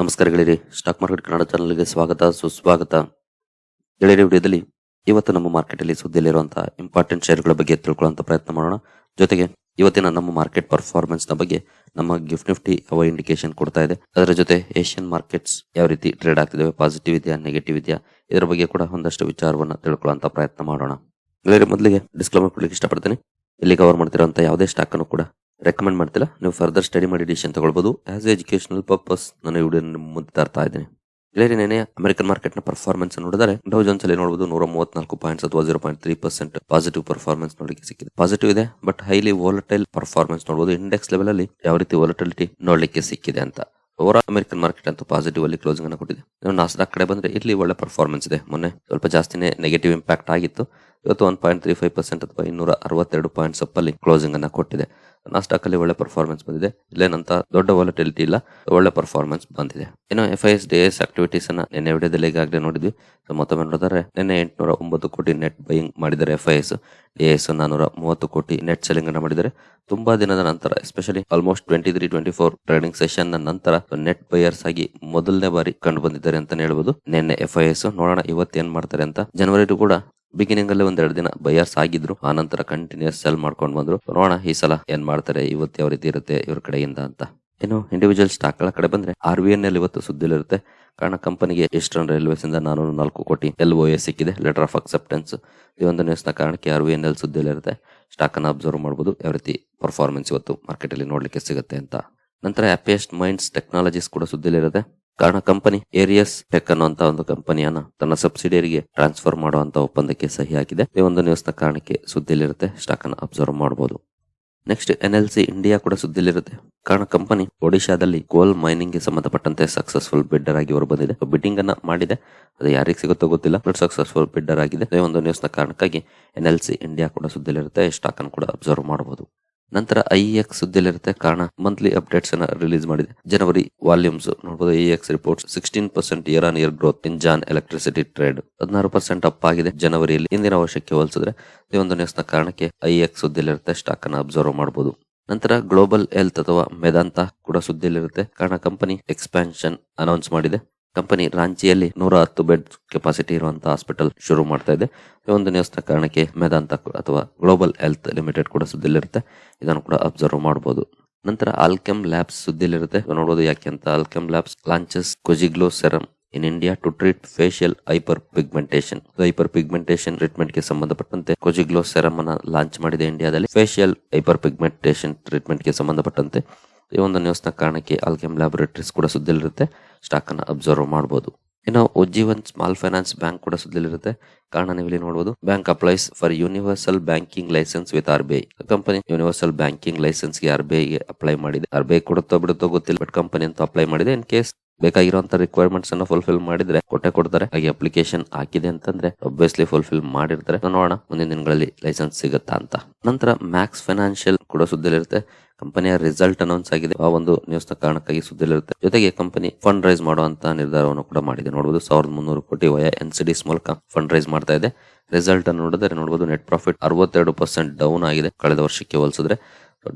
ನಮಸ್ಕಾರ ಗೆಳೆಯರಿ stock market Kannada ಚಾನಲ್ಗೆ ಸ್ವಾಗತ, ಸುಸ್ವಾಗತ. ಗೆಳೆಯರಿ ವಿಡಿಯೋದಲ್ಲಿ ಇವತ್ತು ನಮ್ಮ ಮಾರ್ಕೆಟ್ ಅಲ್ಲಿ ಸುದ್ದಿಯಲ್ಲಿರುವಂತಹ ಇಂಪಾರ್ಟೆಂಟ್ ಶೇರ್ಗಳ ಬಗ್ಗೆ ತಿಳ್ಕೊಳ್ಳುವಂತ ಪ್ರಯತ್ನ ಮಾಡೋಣ. ಜೊತೆಗೆ ಇವತ್ತಿನ ನಮ್ಮ ಮಾರ್ಕೆಟ್ ಪರ್ಫಾರ್ಮೆನ್ಸ್ನ ಬಗ್ಗೆ ನಮ್ಮ ಗಿಫ್ಟ್ ನಿಫ್ಟಿ ಅವ ಇಂಡಿಕೇಶನ್ ಕೊಡ್ತಾ ಇದೆ. ಅದರ ಜೊತೆ ಏಷ್ಯನ್ ಮಾರ್ಕೆಟ್ಸ್ ಯಾವ ರೀತಿ ಟ್ರೇಡ್ ಆಗ್ತಿದ್ದಾವೆ ಪಾಸಿಟಿವ್ ಇದೆಯಾ ನೆಗೆಟಿವ್ ಇದೆಯಾ, ಇದರ ಬಗ್ಗೆ ಕೂಡ ಒಂದಷ್ಟು ವಿಚಾರವನ್ನು ತಿಳ್ಕೊಳ್ಳುವಂತ ಪ್ರಯತ್ನ ಮಾಡೋಣ. ಗೆಳೆಯರಿ ಮೊದಲಿಗೆ ಡಿಸ್ಕ್ಲೈಮರ್ ಕೊಡ್ಲಿಕ್ಕೆ ಇಷ್ಟಪಡ್ತೀನಿ. ಇಲ್ಲಿ ಕವರ್ ಮಾಡ್ತಿರುವಂತಹ ಯಾವುದೇ ಸ್ಟಾಕ್ ಅನ್ನು ಕೂಡ ರೆಕಮೆಂಡ್ ಮಾಡ್ತಿಲ್ಲ ನೀವು ಫರ್ದರ್ ಸ್ಟಡಿ ಮಾಡಿ ಡಿಸಿಷನ್ ತಗೊಳ್ಬೋದು. ಆಸ್ ಎಜುಕೇಶನಲ್ ಪರ್ಪಸ್ ನಾನು ವಿಡಿಯೋ ಮುಂದೆ ತರ್ತಾ ಇದ್ದೀನಿ. ಗೆಳೆಯರಿ ನೆನೆ ಅಮೆರಿಕನ್ ಮಾರ್ಕೆಟ್ನ ಪರ್ಫಾರ್ಮೆನ್ಸ್ ನೋಡಿದರೆ ಡೌ ಜೋನ್ಸ್ ಅಲ್ಲಿ ನೋಡಬಹುದು ನೂರ ಮೂವತ್ನಾಲ್ಕು ಪಾಯಿಂಟ್ಸ್ ಅಥವಾ zero point three percent positive performance ನೋಡಲಿಕ್ಕೆ ಸಿಕ್ಕಿದೆ. ಪಾಸಿಟಿವ್ ಇದೆ ಬಟ್ ಹೈಲಿ ವೋಲಟೈಲ್ ಪರ್ಫಾರ್ಮೆನ್ಸ್ ನೋಡಬಹುದು ಇಂಡೆಕ್ಸ್ ಲೆವೆಲ್ ಅಲ್ಲಿ ಯಾವ ರೀತಿ ವಾಲಟಿಲಿಟಿ ನೋಡಲಿಕ್ಕೆ ಸಿಕ್ಕಿದೆ ಅಂತ. ಓವರ್ ಅಮೆರಿಕನ್ ಮಾರ್ಕೆಟ್ ಅಂತೂ ಪಾಸಿಟಿವ್ ಅಲ್ಲಿ ಕ್ಲೋಸಿಂಗ್ ಅನ್ನು ಕೊಟ್ಟಿದೆ. ನಾಸ್ಡಾಕ್ ಕಡೆ ಬಂದ್ರೆ ಇಲ್ಲಿ ಒಳ್ಳೆ ಪರ್ಫಾರ್ಮೆನ್ಸ್ ಇದೆ. ಮೊನ್ನೆ ಸ್ವಲ್ಪ ಜಾಸ್ತಿನೇ ನೆಗೆಟಿವ್ ಇಂಪ್ಯಾಕ್ಟ್ ಆಗಿತ್ತು. ಇವತ್ತು one point three five percent ಅಥವಾ ಇನ್ನೂರ ಅರವತ್ತೆರಡು ಪಾಯಿಂಟ್ಸ್ ಅಲ್ಲಿ ಕ್ಲೋಸಿಂಗ್ ಅನ್ನ ಕೊಟ್ಟಿದೆ. ನಾಸ್ಟಾಕ್ ಅಲ್ಲಿ ಒಳ್ಳೆ ಪರ್ಫಾರ್ಮೆನ್ಸ್ ಬಂದಿದೆ. ಇಲ್ಲೇನಂತ ದೊಡ್ಡ ವಾಲಟಿಲಿಟಿ ಇಲ್ಲ, ಒಳ್ಳೆ ಪರ್ಫಾರ್ಮೆನ್ಸ್ ಬಂದಿದೆ. ಇನ್ನು F I S D S activities ಅನ್ನ ನಿನ್ನೆ ವಿಡಿಯೋದಲ್ಲಿ ಈಗಾಗಲೇ ನೋಡಿದ್ವಿ. ಸೊ ಮತ್ತೊಮ್ಮೆ ನೋಡಿದರೆ ನಿನ್ನೆ ಎಂಟುನೂರ ಒಂಬತ್ತು ಕೋಟಿ ನೆಟ್ ಬೈಯಿಂಗ್ ಮಾಡಿದ್ದಾರೆ F I S D S ನಾನೂರ ಮೂವತ್ತು ಕೋಟಿ ನೆಟ್ ಸೆಲ್ಲಿಂಗ್ ಅನ್ನ ಮಾಡಿದ್ದಾರೆ. ತುಂಬಾ ದಿನದ ನಂತರ especially almost twenty three twenty four trading session ನಂತರ ನೆಟ್ ಬೈಯರ್ಸ್ ಆಗಿ ಮೊದಲನೇ ಬಾರಿ ಕಂಡು ಬಂದಿದ್ದಾರೆ ಅಂತ ಹೇಳ್ಬೋದು. ನಿನ್ನೆ ಎಫ್ ಐ ಎಸ್ ನೋಡೋಣ ಇವತ್ತು ಏನ್ ಮಾಡ್ತಾರೆ ಅಂತ. ಜನವರಿ ಕೂಡ ಬಿಗಿನಿಂಗ್ ಅಲ್ಲಿ ಒಂದೆರಡು ದಿನ ಬೈಯರ್ಸ್ ಆಗಿದ್ರು. ಆ ನಂತರ ಕಂಟಿನ್ಯೂಸ್ ಸೆಲ್ ಮಾಡ್ಕೊಂಡು ಬಂದ್ರು. ನೋಡೋಣ ಈ ಸಲ ಏನ್ ಮಾಡ್ತಾರೆ, ಇವತ್ತು ಯಾವ ರೀತಿ ಇರುತ್ತೆ ಇವ್ರ ಕಡೆಯಿಂದ ಅಂತ. ಇನ್ನು ಇಂಡಿವಿಜುವಲ್ ಸ್ಟಾಕ್ಗಳ ಕಡೆ ಬಂದ್ರೆ ಆರ್ ಬಿ ಎನ್ ಅಲ್ಲಿ ಇವತ್ತು ಸುದ್ದಿಲಿರುತ್ತೆ ಕಾರಣ ಕಂಪನಿಗೆ ಈಸ್ಟರ್ನ್ ರೈಲ್ವೇಸ್ ಇಂದ ನಾನೂರ ನಾಲ್ಕು ಕೋಟಿ ಎಲ್ ಒ ಎ ಸಿಕ್ಕಿದೆ. ಲೆಟರ್ ಆಫ್ ಅಕ್ಸೆಪ್ಟೆನ್ಸ್ ಈ ಒಂದು ನ್ಯೂಸ್ನ ಕಾರಣಕ್ಕೆ ಆರ್ ಬಿ ಎನ್ ಎಲ್ ಸುದ್ದಿಲಿರುತ್ತೆ ಸ್ಟಾಕ್ ಅನ್ನ ಅಬ್ಸರ್ವ್ ಮಾಡಬಹುದು ಯಾವ ರೀತಿ ಪರ್ಫಾರ್ಮೆನ್ಸ್ ಇವತ್ತು ಮಾರ್ಕೆಟ್ ಅಲ್ಲಿ ನೋಡ್ಲಿಕ್ಕೆ ಸಿಗುತ್ತೆ ಅಂತ. ನಂತರ ಹ್ಯಾಪಿಯೆಸ್ಟ್ ಮೈಂಡ್ಸ್ ಟೆಕ್ನಾಲಜೀಸ್ ಕೂಡ ಸುದ್ದಿಲಿರುತ್ತೆ ಕಾರಣ ಕಂಪನಿ ಏರಿಯಸ್ ಟೆಕ್ ಅನ್ನುವಂತ ಒಂದು ಕಂಪನಿಯನ್ನ ತನ್ನ ಸಬ್ಸಿಡಿಯರಿಗೆ ಟ್ರಾನ್ಸ್ಫರ್ ಮಾಡುವಂತ ಒಪ್ಪಂದಕ್ಕೆ ಸಹಿ ಹಾಕಿದೆ. ಈ ಒಂದು ನ್ಯೂಸ್ನ ಕಾರಣಕ್ಕೆ ಸುದ್ದಿಲಿರುತ್ತೆ ಸ್ಟಾಕ್ ಅನ್ನು ಅಬ್ಸರ್ವ್ ಮಾಡಬಹುದು next N L C India ಕೂಡ ಸುದ್ದಿಲಿರುತ್ತೆ ಕಾರಣ ಕಂಪನಿ ಒಡಿಶಾದಲ್ಲಿ ಗೋಲ್ ಮೈನಿಂಗ್ಗೆ ಸಂಬಂಧಪಟ್ಟಂತೆ ಸಕ್ಸಸ್ಫುಲ್ ಬಿಡ್ಡರ್ ಆಗಿ ಹೊರ ಬಂದಿದೆ. ಬಿಡ್ಡಿಂಗ್ ಅನ್ನ ಮಾಡಿದೆ. ಅದು ಯಾರಿಗೆ ಸಿಗುತ್ತೋ ಗೊತ್ತಿಲ್ಲ ಬಟ್ ಸಕ್ಸಸ್ಫುಲ್ ಬಿಡ್ಡರ್ ಆಗಿದೆ. ಈ ಒಂದು ನ್ಯೂಸ್ನ ಕಾರಣಕ್ಕಾಗಿ ಎನ್ ಎಲ್ ಸಿ ಇಂಡಿಯಾ ಕೂಡ ಸುದ್ದಿಲಿರುತ್ತೆ ಸ್ಟಾಕ್ ಅನ್ನು ಕೂಡ ಅಬ್ಸರ್ವ್ ಮಾಡಬಹುದು ನಂತರ ಐ ಎಕ್ಸ್ ಸುದ್ದಿಯಲ್ಲಿರುತ್ತೆ. ಕಾರಣ ಮಂತ್ಲಿ ಅಪ್ಡೇಟ್ಸ್ ಅನ್ನ ರಿಲೀಸ್ ಮಾಡಿದೆ. ಜನವರಿ ವಾಲ್ಯೂಮ್ಸ್ ನೋಡಬಹುದು I X report sixteen percent year on year growth in Jan electricity trade ಹದಿನಾರು ಪರ್ಸೆಂಟ್ ಅಪ್ ಆಗಿದೆ ಜನವರಿಯಲ್ಲಿ. ಇಂದಿನ ವರ್ಷಕ್ಕೆ ಹೋಲಿಸಿದ್ರೆ, ಈ ಒಂದು ನ್ಯೂಸ್ ಕಾರಣಕ್ಕೆ ಐ ಎಕ್ಸ್ ಸುದ್ದಿಯಲ್ಲಿರುತ್ತೆ. ಸ್ಟಾಕ್ ಅನ್ನ ಅಬ್ಸರ್ವ್ ಮಾಡಬಹುದು ನಂತರ ಗ್ಲೋಬಲ್ ಹೆಲ್ತ್ ಅಥವಾ ಮೆದಾಂತ ಕೂಡ ಸುದ್ದಿಯಲ್ಲಿರುತ್ತೆ. ಕಾರಣ ಕಂಪನಿ ಎಕ್ಸ್ಪ್ಯಾನ್ಷನ್ ಅನೌನ್ಸ್ ಮಾಡಿದೆ. ಕಂಪನಿ ರಾಂಚಿಯಲ್ಲಿ ನೂರ ಹತ್ತು ಬೆಡ್ ಕೆಪಾಸಿಟಿ ಇರುವಂತಹ ಹಾಸ್ಪಿಟಲ್ ಶುರು ಮಾಡ್ತಾ ಇದೆ. ಈ ಒಂದು ನ್ಯೂಸ್ನ ಕಾರಣಕ್ಕೆ ಮೆದಾಂತ ಅಥವಾ ಗ್ಲೋಬಲ್ ಹೆಲ್ತ್ ಲಿಮಿಟೆಡ್ ಕೂಡ ಸುದ್ದಿಲಿರುತ್ತೆ. ಇದನ್ನು ಕೂಡ ಅಬ್ಸರ್ವ್ ಮಾಡಬಹುದು ನಂತರ ಆಲ್ಕೆಮ್ ಲ್ಯಾಬ್ಸ್ ಸುದ್ದಿಲಿರುತ್ತೆ. ನೋಡಬಹುದು ಯಾಕೆ ಅಂತ. Alkem labs launches Kojiglo serum in India to treat facial hyperpigmentation hyperpigmentation ಟ್ರೀಟ್ಮೆಂಟ್ಗೆ ಸಂಬಂಧಪಟ್ಟಂತೆ ಕೊಜಿಗ್ಲೋ ಸೆರಮ್ ಅನ್ನ ಲಾಂಚ್ ಮಾಡಿದೆ ಇಂಡಿಯಾದಲ್ಲಿ ಫೇಶಿಯಲ್ ಹೈಪರ್ ಪಿಗ್ಮೆಂಟೇಷನ್ ಟ್ರೀಟ್ಮೆಂಟ್ಗೆ ಸಂಬಂಧಪಟ್ಟಂತೆ. ಈ ಒಂದು ನ್ಯೂಸ್ ಕಾರಣಕ್ಕೆ ಆಲ್ಕೆಮ್ ಲ್ಯಾಬೊರೇಟರೀಸ್ ಕೂಡ ಸುದ್ದಿಲಿರುತ್ತೆ. ಸ್ಟಾಕ್ ಅನ್ನ ಅಬ್ಸರ್ವ್ ಮಾಡಬಹುದು ಇನ್ನು ಉಜ್ಜೀವನ್ ಸ್ಮಾಲ್ ಫೈನಾನ್ಸ್ ಬ್ಯಾಂಕ್ ಕೂಡ ಸುದ್ದಿಲಿರುತ್ತೆ. ಕಾರಣ ನೀವು ಇಲ್ಲಿ ನೋಡಬಹುದು bank applies for universal banking license with R B company universal banking ಲೈಸೆನ್ಸ್ಗೆ R B apply ಮಾಡಿದೆ. ಆರ್ ಬಿ ಐ ಕೊಡುತ್ತೋ ಬಿಡುತ್ತೋ ಗೊತ್ತಿಲ್ಲ ಬಟ್ ಕಂಪನಿ ಅಂತ ಅಪ್ಲೈ ಮಾಡಿದೆ. ಇನ್ ಕೇಸ್ ಬೇಕಾಗಿರುವಂತ ರಿಕ್ವೈರ್ಮೆಂಟ್ಸ್ ಅನ್ನ ಫುಲ್ಫಿಲ್ ಮಾಡಿದ್ರೆ ಕೊಟ್ಟೆ ಕೊಡ್ತಾರೆ. ಹಾಗೆ ಅಪ್ಲಿಕೇಶನ್ ಹಾಕಿದೆ ಅಂತಂದ್ರೆ ಒಬ್ವಿಯಸ್ಲಿ ಫುಲ್ಫಿಲ್ ಮಾಡಿರ್ತಾರೆ. ನೋಡೋಣ, ಮುಂದಿನ ದಿನಗಳಲ್ಲಿ ಲೈಸೆನ್ಸ್ ಸಿಗುತ್ತಾ ಅಂತ. ನಂತರ ಮ್ಯಾಕ್ಸ್ ಫೈನಾನ್ಷಿಯಲ್ ಕೂಡ ಸುದ್ದಿಲಿರುತ್ತೆ. ಕಂಪನಿಯ ರಿಸಲ್ಟ್ ಅನೌನ್ಸ್ ಆಗಿದೆ. ಆ ಒಂದು ನ್ಯೂಸ್ನ ಕಾರಣಕ್ಕಾಗಿ ಸುದ್ದಿಲಿರುತ್ತೆ. ಜೊತೆಗೆ ಕಂಪನಿ ಫಂಡ್ ರೈಸ್ ಮಾಡುವಂತ ನಿರ್ಧಾರವನ್ನು ಕೂಡ ಮಾಡಿದೆ. ನೋಡಬಹುದು ಸಾವಿರದ ಮುನ್ನೂರು ಕೋಟಿ ವಯ ಎನ್ ಸಿ ಮೂಲಕ ಫಂಡ್ ರೈಸ್ ಮಾಡ್ತಾ ಇದೆ. ರಿಸಲ್ಟ್ ಅನ್ನು ನೋಡಿದ್ರೆ ನೋಡಬಹುದು ನೆಟ್ ಪ್ರಾಫಿಟ್ ಅರವತ್ತೆರಡು ಪರ್ಸೆಂಟ್ ಡೌನ್ ಆಗಿದೆ. ಕಳೆದ ವರ್ಷಕ್ಕೆ ಹೋಲಿಸಿದ್ರೆ.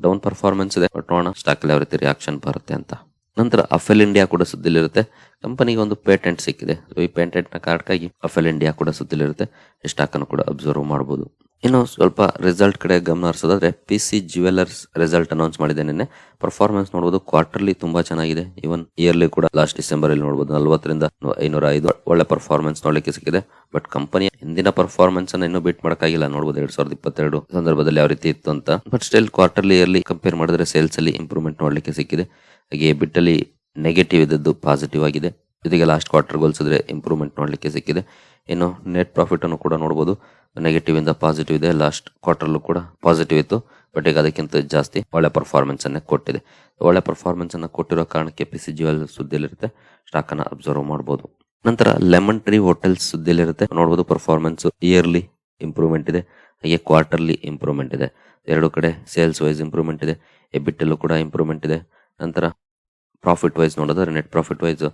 ಡೌನ್ ಪರ್ಫಾರ್ಮೆನ್ಸ್ ಇದೆ. ಬಟ್ ನೋಡೋಣ ಸ್ಟಾಕ್ ಯಾವ ರೀತಿ ರಿಯಾಕ್ಷನ್ ಬರುತ್ತೆ ಅಂತ. ನಂತರ ಅಫೆಲ್ ಇಂಡಿಯಾ ಕೂಡ ಸುದ್ದಿಲಿರುತ್ತೆ. ಕಂಪನಿಗೆ ಒಂದು ಪೇಟೆಂಟ್ ಸಿಕ್ಕಿದೆ. ಈ ಪೇಟೆಂಟ್ನ ಕಾರಣಕ್ಕಾಗಿ ಅಫೆಲ್ ಇಂಡಿಯಾ ಕೂಡ ಸುದ್ದಿಲಿರುತ್ತೆ. ಸ್ಟಾಕ್ ಅನ್ನು ಕೂಡ ಅಬ್ಸರ್ವ್ ಮಾಡಬಹುದು ಇನ್ನು ಸ್ವಲ್ಪ ರಿಸಲ್ಟ್ ಕಡೆ ಗಮನ ಹರಿಸೋದಾದ್ರೆ P C jewellers result announce ಮಾಡಿದೆ ನಿನ್ನೆ. ಪರ್ಫಾರ್ಮೆನ್ಸ್ ನೋಡಬಹುದು ಕ್ವಾರ್ಟರ್ಲಿ ತುಂಬಾ ಚೆನ್ನಾಗಿದೆ. ಈವನ್ ಇಯರ್ಲಿ ಕೂಡ ಲಾಸ್ಟ್ ಡಿಸೆಂಬರ್ ಅಲ್ಲಿ ನೋಡಬಹುದು ನಲ್ವತ್ತರಿಂದ ಐನೂರ ಐದು. ಒಳ್ಳೆ ಪರ್ಫಾರ್ಮೆನ್ಸ್ ನೋಡ್ಲಿಕ್ಕೆ ಸಿಕ್ಕಿದೆ. ಬಟ್ ಕಂಪನಿಯ ಹಿಂದಿನ ಪರ್ಫಾರ್ಮೆನ್ಸ್ ಅನ್ನ ಇನ್ನೂ ಬೀಟ್ ಮಾಡಕ್ಕಾಗಿಲ್ಲ. ನೋಡಬಹುದು ಎರಡ್ ಸಾವಿರದ ಇಪ್ಪತ್ತೆರಡು ಸಂದರ್ಭದಲ್ಲಿ ಯಾವ ರೀತಿ ಇತ್ತು ಅಂತ. But still quarterly yearly compare ಮಾಡಿದ್ರೆ ಸೇಲ್ಸ್ ಅಲ್ಲಿ ಇಂಪ್ರೂವ್ಮೆಂಟ್ ನೋಡ್ಲಿಕ್ಕೆ ಸಿಕ್ಕಿದೆ. ಹಾಗೆ ಬಿಟ್ಟಲ್ಲಿ ನೆಗೆಟಿವ್ ಇದ್ದದ್ದು ಪಾಸಿಟಿವ್ ಆಗಿದೆ. ಜೊತೆಗೆ ಲಾಸ್ಟ್ ಕ್ವಾರ್ಟರ್ ಹೋಲಿಸಿದ್ರೆ ಇಂಪ್ರೂವ್ಮೆಂಟ್ ನೋಡಲಿಕ್ಕೆ ಸಿಕ್ಕಿದೆ. ಇನ್ನು ನೆಟ್ ಪ್ರಾಫಿಟ್ ಅನ್ನು ಕೂಡ ನೋಡಬಹುದು ನೆಗೆಟಿವ್ ಇಂದ ಪಾಸಿಟಿವ್ ಇದೆ. ಲಾಸ್ಟ್ ಕ್ವಾರ್ಟರ್ಲು ಕೂಡ ಪಾಸಿಟಿವ್ ಇತ್ತು. ಬಟ್ ಈಗ ಅದಕ್ಕಿಂತ ಜಾಸ್ತಿ ಒಳ್ಳೆ ಪರ್ಫಾರ್ಮೆನ್ಸ್ ಅನ್ನ ಕೊಟ್ಟಿದೆ. ಒಳ್ಳೆ ಪರ್ಫಾರ್ಮೆನ್ಸ್ ಅನ್ನ ಕೊಟ್ಟಿರೋ ಕಾರಣಕ್ಕೆ ಪಿ ಸಿ ಜ್ಯುವೆಲ್ ಸುದ್ದಿಲಿರುತ್ತೆ ಸ್ಟಾಕ್ ಅನ್ನ ಅಬ್ಸರ್ವ್ ಮಾಡಬಹುದು ನಂತರ ಲೆಮನ್ ಟ್ರೀ ಹೋಟೆಲ್ಸ್ ಸುದ್ದಿಲಿರುತ್ತೆ ನೋಡಬಹುದು ಪರ್ಫಾರ್ಮೆನ್ಸ್ ಇಯರ್ಲಿ ಇಂಪ್ರೂವ್ಮೆಂಟ್ ಇದೆ. ಹಾಗೆ ಕ್ವಾರ್ಟರ್ಲಿ ಇಂಪ್ರೂವ್ಮೆಂಟ್ ಇದೆ. ಎರಡು ಕಡೆ ಸೇಲ್ಸ್ ವೈಸ್ ಇಂಪ್ರೂವ್ಮೆಂಟ್ ಇದೆ. ಎಬಿಟ್ ಅಲ್ಲೂ ಕೂಡ ಇಂಪ್ರೂವ್ಮೆಂಟ್ ಇದೆ. ನಂತರ ಪ್ರಾಫಿಟ್ ವೈಸ್ ನೋಡಿದ್ರೆ ನೆಟ್ ಪ್ರಾಫಿಟ್ ವೈಸ್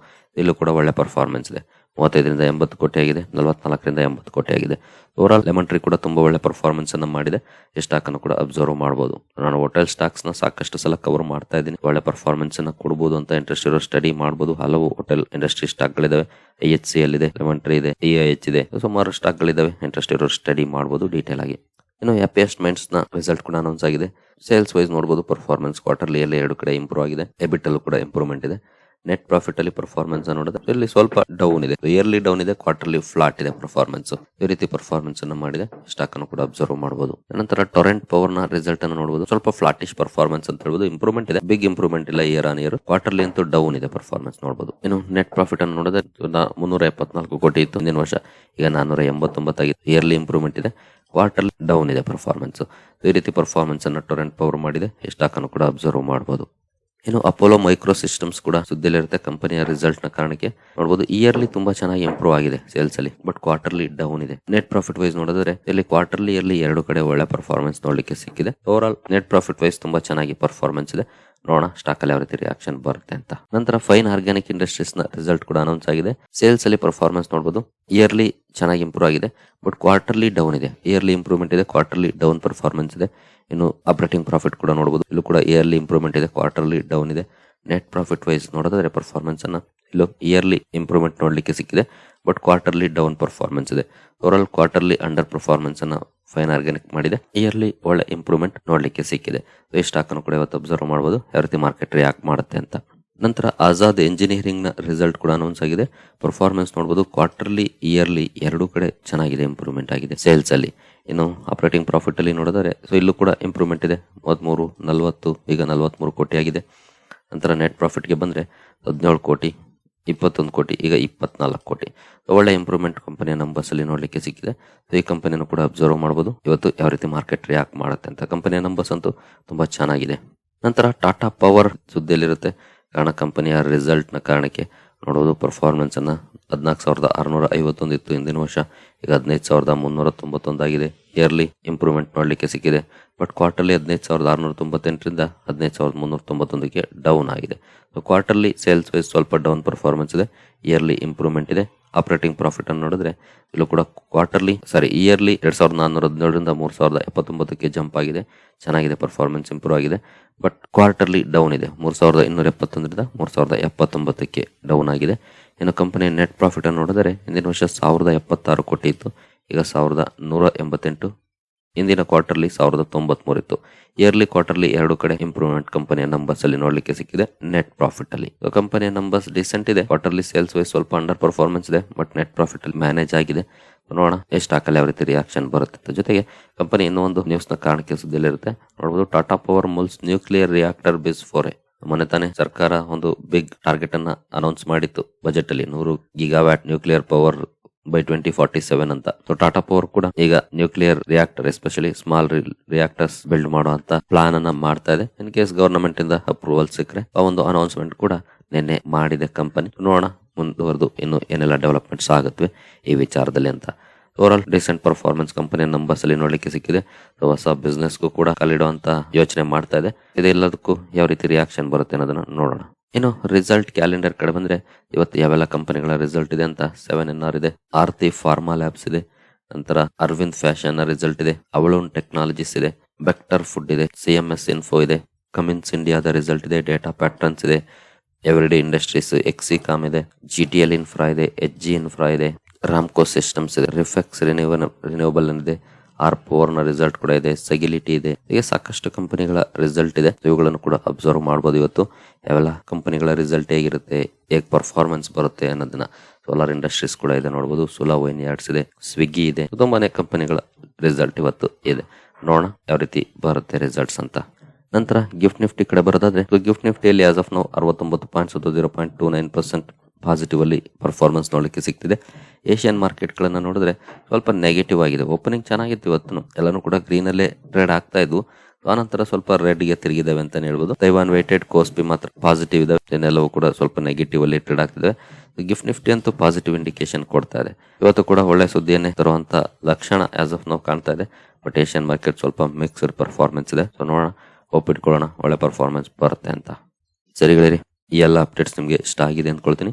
ಇಲ್ಲೂ ಕೂಡ ಒಳ್ಳೆ ಪರ್ಫಾರ್ಮೆನ್ಸ್ ಇದೆ. ಮೂವತ್ತೈದರಿಂದ ಎಂಬತ್ತು ಕೋಟಿ ಆಗಿದೆ, ನಲವತ್ನಾಲ್ಕರಿಂದ ಎಂಬತ್ತು ಕೋಟಿ ಆಗಿದೆ. ಓವರಾಲ್ ಲೆಮನ್ ಟ್ರೀ ಕೂಡ ತುಂಬ ಒಳ್ಳೆ ಪರ್ಫಾರ್ಮೆನ್ಸ್ ಅನ್ನು ಮಾಡಿದೆ. ಈ ಸ್ಟಾಕ್ ಅನ್ನು ಕೂಡ ಅಬ್ಸರ್ವ್ ಮಾಡಬಹುದು ನಾನು ಹೋಟೆಲ್ ಸ್ಟಾಕ್ಸ್ನ ಸಾಕಷ್ಟು ಸಲ ಕವರ್ ಮಾಡ್ತಾ ಇದ್ದೀನಿ. ಒಳ್ಳೆ ಪರ್ಫಾರ್ಮೆನ್ಸ್ ಅನ್ನು ಕೊಡಬಹುದು ಅಂತ ಇಂಟ್ರೆಸ್ಟ್ ಇರೋ ಸ್ಟಡಿ ಮಾಡಬಹುದು ಹಲವು ಹೋಟೆಲ್ ಇಂಡಸ್ಟ್ರಿ ಸ್ಟಾಕ್ ಗಳಿದಾವೆ. ಐ ಎಚ್ ಸಿ ಎಲ್ ಇದೆ ಲೆಮನ್ ಟ್ರೀ ಇದೆ ಇ ಐ ಎಚ್ ಇದೆ. ಸುಮಾರು ಸ್ಟಾಕ್ ಗಳಿದಾವೆ. ಇಂಟ್ರೆಸ್ಟ್ ಇರೋ ಸ್ಟಡಿ ಮಾಡಬಹುದು ಡೀಟೇಲ್ ಆಗಿ. ಇನ್ನು ಹ್ಯಾಪಿಯೆಸ್ಟ್ನ ರಿಸಲ್ಟ್ ಕೂಡ ಅನೌನ್ಸ್ ಆಗಿದೆ. ಸೇಲ್ಸ್ ವೈಸ್ ನೋಡಬಹುದು ಪರ್ಫಾರ್ಮೆನ್ಸ್ ಕ್ವಾರ್ಟರ್ಲಿ ಅಲ್ಲಿ ಎರಡು ಕಡೆ ಇಂಪ್ರೂವ್ ಆಗಿದೆ. ಎಬಿಟ್ ಅಲ್ಲೂ ಕೂಡ ಇಂಪ್ರೂವ್ಮೆಂಟ್ ಇದೆ. ನೆಟ್ ಪ್ರಾಫಿಟ್ ಅಲ್ಲಿ ಪರ್ಫಾರ್ಮೆನ್ಸ್ ನೋಡಿದ್ರೆ, ಇಲ್ಲಿ ಸ್ವಲ್ಪ ಡೌನ್ ಇದೆ. ಇಯರ್ಲಿ ಡೌನ್ ಇದೆ ಕ್ವಾರ್ಟರ್ಲಿ ಫ್ಲಾಟ್ ಇದೆ ಪರ್ಫಾರ್ಮೆನ್ಸ್ ಈ ರೀತಿ ಪರ್ಫಾರ್ಮೆನ್ಸ್ ಅನ್ನು ಮಾಡಿದೆ ಸ್ಟಾಕ್ ಅನ್ನು ಕೂಡ ಅಬ್ಸರ್ವ್ ಮಾಡಬಹುದು ನಂತರ ಟೊರೆಂಟ್ ಪವರ್ನ ರಿಸಲ್ಟ್ ಅನ್ನು ನೋಡಬಹುದು ಸ್ವಲ್ಪ ಫ್ಲಾಟಿಶ್ ಪರ್ಫಾರ್ಮೆನ್ಸ್ ಅಂತ ಹೇಳ್ಬೋದು. ಇಂಪ್ರೂವ್ಮೆಂಟ್ ಇದೆ. ಬಿಗ್ ಇಂಪ್ರೂವ್ಮೆಂಟ್ ಇಲ್ಲ ಇಯರ್ ಆನ್ ಇಯರ್ ಕ್ವಾರ್ಟರ್ಲಿ ಅಂತೂ ಡೌನ್ ಇದೆ ಪರ್ಫಾರ್ಮೆನ್ಸ್ ನೋಡಬಹುದು ಇನ್ನು ನೆಟ್ ಪ್ರಾಫಿಟ್ ಅನ್ನು ನೋಡಿದ್ರೆ ಮುನ್ನೂರ ಎಪ್ಪತ್ನಾಲ್ಕು ಕೋಟಿ ಇತ್ತು ಮುಂದಿನ ವರ್ಷ. ಈಗ ನಾನ್ನೂರ ಎಂಬತ್ತೊಂಬತ್ತಾಗಿದೆ. ಇಯರ್ಲಿ ಇಂಪ್ರೂವ್ಮೆಂಟ್ ಇದೆ. ಕ್ವಾರ್ಟರ್ಲಿ ಡೌನ್ ಇದೆ ಪರ್ಫಾರ್ಮೆನ್ಸ್ ಈ ರೀತಿ ಪರ್ಫಾರ್ಮೆನ್ಸ್ ಅನ್ನು ಟೊರೆಂಟ್ ಪವರ್ ಮಾಡಿದೆ. ಈ ಸ್ಟಾಕ್ ಅನ್ನು ಕೂಡ ಅಬ್ಸರ್ವ್ ಮಾಡಬಹುದು ಇನ್ನು ಅಪೋಲೋ ಮೈಕ್ರೋ ಸಿಸ್ಟಮ್ಸ್ ಕೂಡ ಸುದ್ದಿಯಲ್ಲಿರುತ್ತೆ. ಕಂಪನಿಯ ರಿಸಲ್ಟ್ನ ಕಾರಣಕ್ಕೆ ನೋಡಬಹುದು ಇಯರ್ಲಿ ತುಂಬಾ ಚೆನ್ನಾಗಿ ಇಂಪ್ರೂವ್ ಆಗಿದೆ ಸೇಲ್ಸ್ ಅಲ್ಲಿ. ಬಟ್ ಕ್ವಾರ್ಟರ್ಲಿ ಡೌನ್ ಇದೆ. ನೆಟ್ ಪ್ರಾಫಿಟ್ ವೈಸ್ ನೋಡಿದ್ರೆ, ಇಲ್ಲಿ ಕ್ವಾರ್ಟರ್ಲಿ ಇಯರ್ಲಿ ಎರಡು ಕಡೆ ಒಳ್ಳೆ ಪರ್ಫಾರ್ಮೆನ್ಸ್ ನೋಡ್ಲಿಕ್ಕೆ ಸಿಕ್ಕಿದೆ. Over all net profit wise ತುಂಬಾ ಚೆನ್ನಾಗಿ ಪರ್ಫಾರ್ಮೆನ್ಸ್ ಇದೆ. ನೋಡೋಣ ಸ್ಟಾಕ್ ಅಲ್ಲಿ ಯಾವ ರೀತಿ ರಿಯಾಕ್ಷನ್ ಬರುತ್ತೆ ಅಂತ. ನಂತರ ಫೈನ್ ಆರ್ಗ್ಯಾನಿಕ್ ಇಂಡಸ್ಟ್ರೀಸ್ನ ರಿಸಲ್ಟ್ ಕೂಡ ಅನೌನ್ಸ್ ಆಗಿದೆ. ಸೇಲ್ಸ್ ಅಲ್ಲಿ ಪರ್ಫಾರ್ಮೆನ್ಸ್ ನೋಡಬಹುದು ಇಯರ್ಲಿ ಚೆನ್ನಾಗಿ ಇಂಪ್ರೂವ್ ಆಗಿದೆ. ಬಟ್ ಕ್ವಾರ್ಟರ್ಲಿ ಡೌನ್ ಇದೆ. ಇಯರ್ಲಿ ಇಂಪ್ರೂವ್ಮೆಂಟ್ ಇದೆ ಕ್ವಾರ್ಟರ್ಲಿ ಡೌನ್ ಪರ್ಫಾರ್ಮೆನ್ಸ್ ಇದೆ. ಇನ್ನು ಆಪರೇಟಿಂಗ್ ಪ್ರಾಫಿಟ್ ಕೂಡ ನೋಡಬಹುದು ಇಲ್ಲೂ ಕೂಡ ಇಯರ್ಲಿ ಇಂಪ್ರೂವ್ಮೆಂಟ್ ಇದೆ ಕ್ವಾರ್ಟರ್ಲಿ ಡೌನ್ ಇದೆ. ನೆಟ್ ಪ್ರಾಫಿಟ್ ವೈಸ್ ನೋಡೋದಾದ್ರೆ ಪರ್ಫಾರ್ಮೆನ್ಸ್ ಅನ್ನ ಇಲ್ಲೂ ಇಯರ್ಲಿ ಇಂಪ್ರೂವ್ಮೆಂಟ್ ನೋಡಲಿಕ್ಕೆ ಸಿಕ್ಕಿದೆ. ಬಟ್ ಕ್ವಾರ್ಟರ್ಲಿ ಡೌನ್ ಪರ್ಫಾರ್ಮೆನ್ಸ್ ಇದೆ. ಓವರಾಲ್ ಕ್ವಾರ್ಟರ್ಲಿ ಅಂಡರ್ ಪರ್ಫಾರ್ಮೆನ್ಸ್ ಅನ್ನ ಫೈನ್ ಆರ್ಗ್ಯಾನಿಕ್ ಮಾಡಿದೆ. ಇಯರ್ಲಿ ಒಳ್ಳೆ ಇಂಪ್ರೂವ್ಮೆಂಟ್ ನೋಡಲಿಕ್ಕೆ ಸಿಕ್ಕಿದೆ. ಈ ಸ್ಟಾಕ್ ಅನ್ನು ಕೂಡ ಇವತ್ತು ಅಬ್ಸರ್ವ್ ಮಾಡಬಹುದು ಯಾವ ರೀತಿ ಮಾರ್ಕೆಟ್ ರಿಯಾಕ್ಟ್ ಮಾಡುತ್ತೆ ಅಂತ. ನಂತರ ಆಜಾದ್ ಎಂಜಿನಿಯರಿಂಗ್ನ ರಿಸಲ್ಟ್ ಕೂಡ ಅನೌನ್ಸ್ ಆಗಿದೆ. ಪರ್ಫಾರ್ಮೆನ್ಸ್ ನೋಡಬಹುದು ಕ್ವಾರ್ಟರ್ಲಿ ಇಯರ್ಲಿ ಎರಡೂ ಕಡೆ ಚೆನ್ನಾಗಿದೆ ಇಂಪ್ರೂವ್ಮೆಂಟ್ ಆಗಿದೆ ಸೇಲ್ಸ್ ಅಲ್ಲಿ. ಇನ್ನು ಆಪರೇಟಿಂಗ್ ಪ್ರಾಫಿಟ್ ಅಲ್ಲಿ ನೋಡಿದರೆ ಸೊ ಇಲ್ಲೂ ಕೂಡ ಇಂಪ್ರೂವ್ಮೆಂಟ್ ಇದೆ. ಮೂವತ್ತ್ಮೂರು ನಲವತ್ತು, ಈಗ ನಲವತ್ಮೂರು ಕೋಟಿ ಆಗಿದೆ. ನಂತರ ನೆಟ್ ಪ್ರಾಫಿಟ್ಗೆ ಬಂದ್ರೆ ಹದಿನೇಳು ಕೋಟಿ. ಇಪ್ಪತ್ತೊಂದು ಕೋಟಿ, ಈಗ ಇಪ್ಪತ್ನಾಲ್ಕು ಕೋಟಿ. ಒಳ್ಳೆ ಇಂಪ್ರೂವ್ಮೆಂಟ್ ಕಂಪನಿಯ ನಂಬರ್ಸ್ ಅಲ್ಲಿ ನೋಡ್ಲಿಕ್ಕೆ ಸಿಕ್ಕಿದೆ. ಸೊ ಈ ಕಂಪನಿಯನ್ನು ಕೂಡ ಅಬ್ಸರ್ವ್ ಮಾಡಬಹುದು ಇವತ್ತು ಯಾವ ರೀತಿ ಮಾರ್ಕೆಟ್ ರಿಯಾಕ್ಟ್ ಮಾಡುತ್ತೆ ಅಂತ ಕಂಪನಿಯ ನಂಬರ್ಸ್ ಅಂತೂ ತುಂಬಾ ಚೆನ್ನಾಗಿದೆ. ನಂತರ ಟಾಟಾ ಪವರ್ ಸುದ್ದಿಯಲ್ಲಿರುತ್ತೆ. ಕಾರಣ ಕಂಪನಿಯ ರಿಸಲ್ಟ್ನ ಕಾರಣಕ್ಕೆ ನೋಡೋದು ಪರ್ಫಾರ್ಮೆನ್ಸ್ ಅನ್ನ ಹದಿನಾಲ್ಕು ಸಾವಿರದ ಆರುನೂರ ಐವತ್ತೊಂದು ಇತ್ತು ಹಿಂದಿನ ವರ್ಷ. ಈಗ ಹದಿನೈದು ಸಾವಿರದ ಮುನ್ನೂರ ತೊಂಬತ್ತೊಂದಾಗಿದೆ ಇಯರ್ಲಿ ಇಂಪ್ರೂವ್ಮೆಂಟ್ ನೋಡಲಿಕ್ಕೆ ಸಿಕ್ಕಿದೆ. ಬಟ್ ಕ್ವಾರ್ಟರ್ಲಿ ಹದಿನೈದು ಸಾವಿರದ ಆರುನೂರ ತೊಂಬತ್ತೆಂಟರಿಂದ ಹದಿನೈದು ಸಾವಿರದ ಮುನ್ನೂರ ತೊಂಬತ್ತೊಂದಕ್ಕೆ ಡೌನ್ ಆಗಿದೆ. ಸೊ ಕ್ವಾರ್ಟರ್ಲಿ ಸೇಲ್ಸ್ ವೈಸ್ ಸ್ವಲ್ಪ ಡೌನ್ ಪರ್ಫಾರ್ಮೆನ್ಸ್ ಇದೆ. ಇಯರ್ಲಿ ಇಂಪ್ರೂವ್ಮೆಂಟ್ ಇದೆ. ಆಪರೇಟಿಂಗ್ ಪ್ರಾಫಿಟ್ ಅನ್ನು ನೋಡಿದ್ರೆ ಇಲ್ಲೂ ಕೂಡ ಕ್ವಾರ್ಟರ್ಲಿ ಸಾರಿ ಇಯರ್ಲಿ ಎರಡು ಸಾವಿರದ ನಾನ್ನೂರ ಹದಿನೇಳರಿಂದ ಮೂರು ಸಾವಿರದ ಎಪ್ಪತ್ತೊಂಬತ್ತಕ್ಕೆ ಜಂಪ್ ಆಗಿದೆ. ಚೆನ್ನಾಗಿದೆ ಪರ್ಫಾರ್ಮೆನ್ಸ್ ಇಂಪ್ರೂವ್ ಆಗಿದೆ. ಬಟ್ ಕ್ವಾರ್ಟರ್ಲಿ ಡೌನ್ ಇದೆ. ಮೂರು ಸಾವಿರದ ಇನ್ನೂರ ಎಪ್ಪತ್ತೊಂದರಿಂದ ಮೂರು ಸಾವಿರದ ಎಪ್ಪತ್ತೊಂಬತ್ತಕ್ಕೆ ಡೌನ್ ಆಗಿದೆ. ಇನ್ನು ಕಂಪನಿಯ ನೆಟ್ ಪ್ರಾಫಿಟ್ ಅನ್ನು ನೋಡಿದರೆ ಹಿಂದಿನ ವರ್ಷ ಸಾವಿರದ ಎಪ್ಪತ್ತಾರು ಕೋಟಿ ಇತ್ತು. ಈಗ ಸಾವಿರದ ನೂರ ಎಂಬತ್ತೆಂಟು. ಇಂದಿನ ಕ್ವಾರ್ಟರ್ಲಿ ಸಾವಿರದ ತೊಂಬತ್ಮೂರು ಇತ್ತು. ಇಯರ್ಲಿ ಕ್ವಾರ್ಟರ್ಲಿ ಎರಡು ಕಡೆ ಇಂಪ್ರೂವ್ಮೆಂಟ್ ಕಂಪನಿಯ ನಂಬರ್ಸ್ ಅಲ್ಲಿ ನೋಡಲಿಕ್ಕೆ ಸಿಕ್ಕಿದೆ ನೆಟ್ ಪ್ರಾಫಿಟ್ ಅಲ್ಲಿ. ಕಂಪನಿಯ ನಂಬರ್ಸ್ ಡಿಸೆಂಟ್ ಇದೆ. ಕ್ವಾರ್ಟರ್ಲಿ ಸೇಲ್ಸ್ ವೈಸ್ ಸ್ವಲ್ಪ ಅಂಡರ್ ಪರ್ಫಾರ್ಮೆನ್ಸ್ ಇದೆ ಬಟ್ ನೆಟ್ ಪ್ರಾಫಿಟ್ ಅಲ್ಲಿ ಮ್ಯಾನೇಜ್ ಆಗಿದೆ. ನೋಡೋಣ ಎಷ್ಟು ಸ್ಟಾಕ್ ಅಲ್ಲಿ ಯಾವ ರೀತಿ ರಿಯಾಕ್ಷನ್ ಬರುತ್ತೆ ಜೊತೆಗೆ ಕಂಪನಿ ಇನ್ನೊಂದು ನ್ಯೂಸ್ನ ಕಾರಣಕ್ಕೆ ಸುದ್ದಿಯಲ್ಲಿರುತ್ತೆ ನೋಡಬಹುದು Tata power mulls nuclear reactor bids for ಮೊನ್ನೆ ತಾನೇ ಸರ್ಕಾರ ಒಂದು ಬಿಗ್ ಟಾರ್ಗೆಟ್ ಅನ್ನ ಅನೌನ್ಸ್ ಮಾಡಿತ್ತು. ಬಜೆಟ್ ಅಲ್ಲಿ ನೂರು gigawatt nuclear power by twenty forty seven ಅಂತ. ಸೊ ಟಾಟಾ ಪವರ್ ಕೂಡ ಈಗ nuclear reactor especially small reactors build ಮಾಡುವಂತ ಪ್ಲಾನ್ ಅನ್ನ ಮಾಡ್ತಾ ಇದೆ. ಇನ್ ಕೇಸ್ ಗವರ್ನಮೆಂಟ್ ಇಂದ ಅಪ್ರೂವಲ್ ಸಿಕ್ಕರೆ, ಆ ಒಂದು ಅನೌನ್ಸ್ಮೆಂಟ್ ಕೂಡ ನಿನ್ನೆ ಮಾಡಿದೆ ಕಂಪನಿ ನೋಡೋಣ, ಮುಂದುವರೆದು ಇನ್ನು ಏನೆಲ್ಲ ಡೆವಲಪ್ಮೆಂಟ್ಸ್ ಆಗುತ್ತವೆ ಈ ವಿಚಾರದಲ್ಲಿ ಅಂತ. Overall decent performance company numbers ಅಲ್ಲಿ ನೋಡ್ಲಿಕ್ಕೆ ಸಿಕ್ಕಿದೆ. ಹೊಸ ಬಿಸ್ನೆಸ್ಗೂ ಕೂಡ ಕಾಲಿಡುವಂತ ಯೋಚನೆ ಮಾಡ್ತಾ ಇದೆ. ಇದೆಲ್ಲದಕ್ಕೂ ಯಾವ ರೀತಿ ರಿಯಾಕ್ಷನ್ ಬರುತ್ತೆ ಅನ್ನೋದನ್ನ ನೋಡೋಣ. ಇನ್ನು ರಿಸಲ್ಟ್ ಕ್ಯಾಲೆಂಡರ್ ಕಡೆ ಬಂದ್ರೆ, ಇವತ್ತು ಯಾವೆಲ್ಲ ಕಂಪನಿಗಳ ರಿಸಲ್ಟ್ ಇದೆ ಅಂತ ಸೆವೆನ್ ಎನ್ ಆರ್ ಇದೆ, ಆರ್ತಿ ಫಾರ್ಮಾ ಲ್ಯಾಬ್ಸ್ ಇದೆ, ನಂತರ ಅರವಿಂದ್ ಫ್ಯಾಷನ್ ರಿಸಲ್ಟ್ ಇದೆ ಅವಳೋನ್ ಟೆಕ್ನಾಲಜೀಸ್ ಇದೆ ಬೆಕ್ಟರ್ ಫುಡ್ ಇದೆ ಸಿ ಎಂ ಎಸ್ ಇನ್ಫೋ ಇದೆ ಕಮಿನ್ಸ್ ಇಂಡಿಯಾದ ರಿಸಲ್ಟ್ ಇದೆ ಡೇಟಾ ಪ್ಯಾಟ್ರನ್ಸ್ ಇದೆ ಎವ್ರಿಡೇ ಇಂಡಸ್ಟ್ರೀಸ್ ಎಕ್ಸಿಕಾಮ್ ಇದೆ ಜಿ ಟಿ ಎಲ್ ಇನ್ಫ್ರಾ ಇದೆ ಎಚ್ ಜಿ ಇನ್ಫ್ರಾ ಇದೆ ರಾಮ್ಕೋ ಸಿಸ್ಟಮ್ಸ್ ಇದೆ. ರಿಫೆಕ್ಸ್ ರಿನ್ಯೂವಲ್ ರಿನ್ಯೂವಬಲ್ ಇದೆ ಆರ್ ಪವರ್ನ ರಿಸಲ್ಟ್ ಕೂಡ ಇದೆ. ಸೆಗಿಲಿಟಿ ಇದೆ. ಹೀಗೆ ಸಾಕಷ್ಟು ಕಂಪನಿಗಳ ರಿಸಲ್ಟ್ ಇದೆ. ಇವುಗಳನ್ನು ಕೂಡ ಅಬ್ಸರ್ವ್ ಮಾಡಬಹುದು ಇವತ್ತು. ಯಾವೆಲ್ಲ ಕಂಪನಿಗಳ ರಿಸಲ್ಟ್ ಹೇಗಿರುತ್ತೆ, ಹೇಗೆ ಪರ್ಫಾರ್ಮೆನ್ಸ್ ಬರುತ್ತೆ ಅನ್ನೋದನ್ನ ಸೋಲಾರ್ ಇಂಡಸ್ಟ್ರೀಸ್ ಕೂಡ ಇದೆ ನೋಡಬಹುದು ಸುಲಾ ವೈನ್ ಯಾರ್ಡ್ಸ್ ಇದೆ ಸ್ವಿಗ್ಗಿ ಇದೆ. ತುಂಬಾನೇ ಕಂಪನಿಗಳ ರಿಸಲ್ಟ್ ಇವತ್ತು ಇದೆ. ನೋಡೋಣ ಯಾವ ರೀತಿ ಬರುತ್ತೆ ರಿಸಲ್ಟ್ಸ್ ಅಂತ. ನಂತರ ಗಿಫ್ಟ್ ನಿಫ್ಟಿ ಕಡೆ ಬರೋದಾದ್ರೆ ಗಿಫ್ಟ್ ನಿಫ್ಟಿಯಲ್ಲಿ ಆಸ್ ಆಫ್ ನೋ ಅರವತ್ತೊಂಬತ್ತು ಪಾಯಿಂಟ್ ಸುತ್ತ zero point two nine percent positive ಅಲ್ಲಿ ಪರ್ಫಾರ್ಮೆನ್ಸ್ ನೋಡಲಿಕ್ಕೆ ಸಿಗ್ತಿದೆ. ಏಷ್ಯನ್ ಮಾರ್ಕೆಟ್ಗಳನ್ನು ನೋಡಿದ್ರೆ ಸ್ವಲ್ಪ ನೆಗೆಟಿವ್ ಆಗಿದೆ. ಓಪನಿಂಗ್ ಚೆನ್ನಾಗಿತ್ತು ಇವತ್ತು ಎಲ್ಲಾನು ಕೂಡ ಗ್ರೀನ್ ಅಲ್ಲೇ ಟ್ರೇಡ್ ಆಗ್ತಾ ಇದ್ವು. ಆನಂತರ ಸ್ವಲ್ಪ ರೆಡ್ಗೆ ತಿರುಗಿದಾವೆ ಅಂತಾನೆ ಹೇಳ್ಬೋದು. ತೈವಾನ್ ವೇಟೆಡ್ ಕೋಸ್ಪಿ ಮಾತ್ರ ಪಾಸಿಟಿವ್ ಇದೆ ಇನ್ನೆಲ್ಲವೂ ಕೂಡ ಸ್ವಲ್ಪ ನೆಗೆಟಿವ್ ಅಲ್ಲಿ ಟ್ರೇಡ್ ಆಗ್ತಿದೆ. ಗಿಫ್ಟ್ ನಿಫ್ಟಿ ಅಂತೂ ಪಾಸಿಟಿವ್ ಇಂಡಿಕೇಶನ್ ಕೊಡ್ತಾ ಇದೆ. ಇವತ್ತು ಕೂಡ ಒಳ್ಳೆ ಸುದ್ದಿಯನ್ನೇ ತರುವಂತ ಲಕ್ಷಣ ಆಸ್ ಆಫ್ ನಾವು ಕಾಣ್ತಾ ಇದೆ. ಬಟ್ ಏಷ್ಯನ್ ಮಾರ್ಕೆಟ್ ಸ್ವಲ್ಪ ಮಿಕ್ಸ್ಡ್ ಪರ್ಫಾರ್ಮೆನ್ಸ್ ಇದೆ. ಸೊ ನೋಡೋಣ ಹೋಪ್ ಇಟ್ಕೊಳ್ಳೋಣ ಒಳ್ಳೆ ಪರ್ಫಾರ್ಮೆನ್ಸ್ ಬರುತ್ತೆ ಅಂತ. ಸರಿ ಗೆಳೆಯರಿ, ಈ ಎಲ್ಲ ಅಪ್ಡೇಟ್ಸ್ ನಿಮಗೆ ಇಷ್ಟ ಆಗಿದೆ ಅಂದ್ಕೊಳ್ತೀನಿ